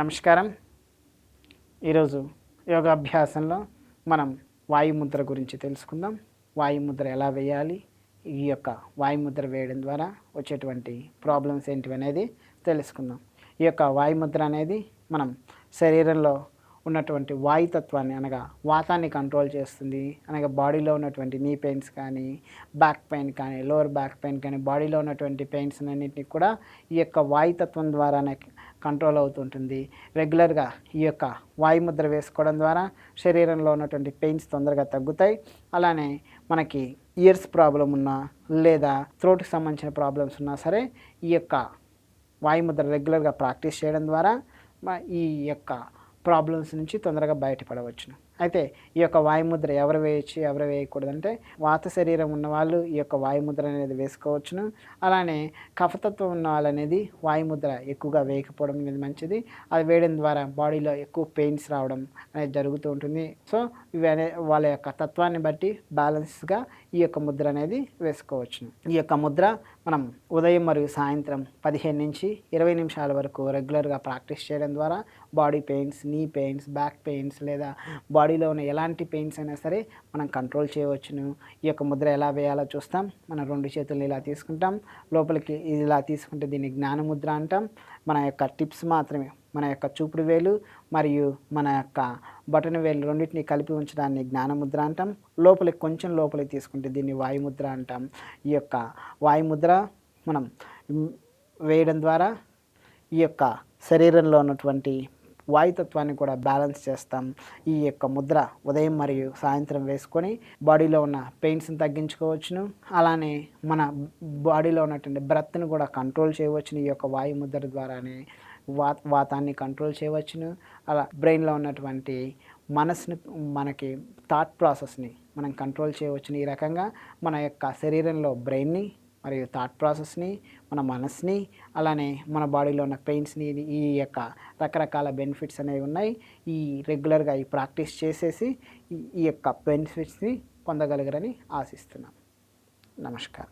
నమస్కారం. ఈరోజు యోగాభ్యాసంలో మనం వాయుముద్ర గురించి తెలుసుకుందాం. వాయుముద్ర ఎలా వేయాలి? ఈ యొక్క వాయుముద్ర వేయడం ద్వారా వచ్చేటువంటి ప్రాబ్లమ్స్ ఏంటివి అనేది తెలుసుకుందాం. ఈ యొక్క వాయుముద్ర అనేది మనం శరీరంలో ఉన్నటువంటి వాయుతత్వాన్ని అనగా వాతాన్ని కంట్రోల్ చేస్తుంది. అనగా బాడీలో ఉన్నటువంటి నీ పెయిన్స్ కానీ బ్యాక్ పెయిన్ కానీ లోవర్ బ్యాక్ పెయిన్ కానీ బాడీలో ఉన్నటువంటి పెయిన్స్ అన్నింటినీ కూడా ఈ యొక్క వాయుతత్వం ద్వారానే కంట్రోల్ అవుతుంటుంది. రెగ్యులర్గా ఈ యొక్క వాయుముద్ర వేసుకోవడం ద్వారా శరీరంలో ఉన్నటువంటి పెయిన్స్ తొందరగా తగ్గుతాయి. అలానే మనకి ఇయర్స్ ప్రాబ్లం ఉన్నా లేదా థ్రోట్కి సంబంధించిన ప్రాబ్లమ్స్ ఉన్నా సరే ఈ యొక్క వాయుముద్ర రెగ్యులర్గా ప్రాక్టీస్ చేయడం ద్వారా ఈ యొక్క ప్రాబ్లమ్స్ నుంచి తొందరగా బయటపడవచ్చును. అయితే ఈ యొక్క వాయుముద్ర ఎవరు వేయచ్చు ఎవరు వేయకూడదంటే వాత శరీరం ఉన్నవాళ్ళు ఈ యొక్క వాయుముద్ర అనేది వేసుకోవచ్చును. అలానే కఫతత్వం ఉన్న వాళ్ళు అనేది వాయుముద్ర ఎక్కువగా వేయకపోవడం అనేది మంచిది. అది వేయడం ద్వారా బాడీలో ఎక్కువ పెయిన్స్ రావడం అనేది జరుగుతూ ఉంటుంది. సో ఇవి అనే వాళ్ళ యొక్క తత్వాన్ని బట్టి బ్యాలెన్స్గా ఈ యొక్క ముద్ర అనేది వేసుకోవచ్చును. ఈ యొక్క ముద్ర మనం ఉదయం మరియు సాయంత్రం పదిహేను నుంచి ఇరవై నిమిషాల వరకు రెగ్యులర్గా ప్రాక్టీస్ చేయడం ద్వారా body pains knee pains back pains లేదా బాడీలో ఉన్న ఎలాంటి పెయిన్స్ అయినా సరే మనం కంట్రోల్ చేయవచ్చును. ఈ యొక్క ముద్ర ఎలా వేయాలో చూస్తాం. మన రెండు చేతులను ఇలా తీసుకుంటాం. లోపలికి ఇలా తీసుకుంటే దీన్ని జ్ఞానముద్ర అంటాం. మన యొక్క టిప్స్ మాత్రమే. మన యొక్క చూపుడు వేలు మరియు మన యొక్క బటన్ వేలు రెండింటిని కలిపి ఉంచడాన్ని జ్ఞానముద్ర అంటాం. లోపలికి కొంచెం లోపలికి తీసుకుంటే దీన్ని వాయుముద్ర అంటాం. ఈ యొక్క వాయుముద్ర మనం వేయడం ద్వారా ఈ యొక్క శరీరంలో ఉన్నటువంటి వాయుతత్వాన్ని కూడా బ్యాలెన్స్ చేస్తాం. ఈ యొక్క ముద్ర ఉదయం మరియు సాయంత్రం వేసుకొని బాడీలో ఉన్న పెయిన్స్ని తగ్గించుకోవచ్చును. అలానే మన బాడీలో ఉన్నటువంటి బ్రత్ని కూడా కంట్రోల్ చేయవచ్చును. ఈ యొక్క వాయు ముద్ర ద్వారానే వా వాతాన్ని కంట్రోల్ చేయవచ్చును. అలా బ్రెయిన్లో ఉన్నటువంటి మనసుని మనకి థాట్ ప్రాసెస్ని మనం కంట్రోల్ చేయవచ్చును. ఈ రకంగా మన యొక్క శరీరంలో బ్రెయిన్ని మరియు థాట్ ప్రాసెస్ని మన మనసుని అలానే మన బాడీలో ఉన్న పెయిన్స్ని ఈ యొక్క రకరకాల బెనిఫిట్స్ అనేవి ఉన్నాయి. ఈ రెగ్యులర్గా ఈ ప్రాక్టీస్ చేసేసి ఈ- యొక్క బెనిఫిట్స్ని పొందగలగరని ఆశిస్తున్నాం. నమస్కారం.